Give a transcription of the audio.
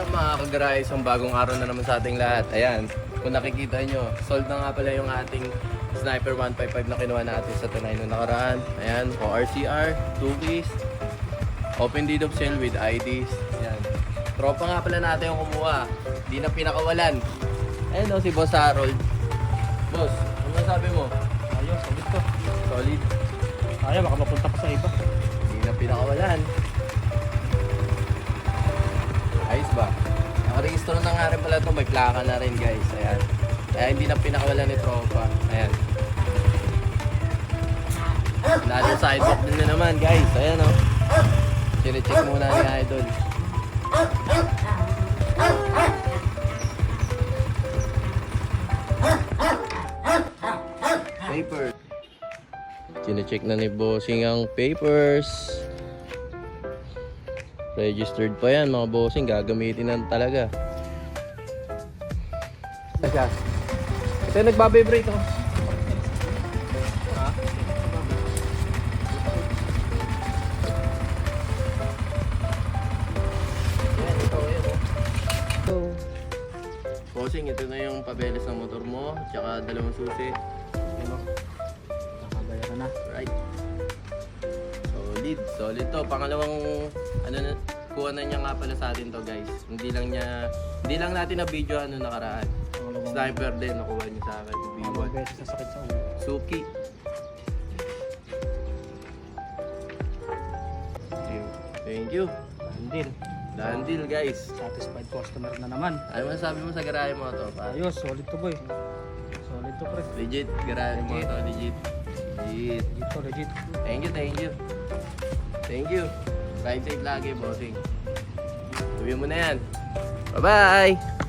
up mga kagaray? Isang bagong araw na naman sa ating lahat. Ayan, kung nakikita nyo, sold na nga pala yung ating Sniper 155 na kinuha natin sa tunay nung nakaraan. Ayan, ORCR, 2 keys, open deed of sale with IDs. Ayan. Tropa nga pala natin yung kumuha. Di na pinakawalan. Ayan o, si Boss Harold. Boss, ano sabi mo? Ayos, ulit to. Solid. Ayaw, baka mapunta pa sa iba. Hindi na pinakawalan. Pala ito. May plaka na rin guys. Ayan. Kaya hindi na pinakawalan ni Tropa. Ayan. Lalo sidewalk din na naman guys. Ayan o. Oh. Sine-check muna ni Idol. Paper. Sine-check na ni Bossing ang papers. Registered pa yan mga bossing. Gagamitin na talaga. Asa? Ito yung nagbabibrate oh. Ha? Yan, ito, yan oh. Bossing, ito na yung pabeles ng motor mo. Tsaka dalawang susi. Ano? Nakabayaran na. Right. Solid, solid to. Pangalawang ano na kuha na niya nga pala sa atin to, guys. Hindi lang niya hindi lang natin na video ano nakaraan. Sniper din nakuha niya sa akin, yung pangalawang B1. beses na sakit sa ulo. Suki. Thank you. Bandil. Done deal, guys. Satisfied customer na naman. Ano masasabi mo sa garahe mo to, pa? Ayos, solid to boy. Solid to pre. Legit, garahe mo to, legit. Legit. Legit to, legit. Thank you, thank you. Thank you. Ride safe lagi, bossing. Sabihin mo na yan. Bye-bye!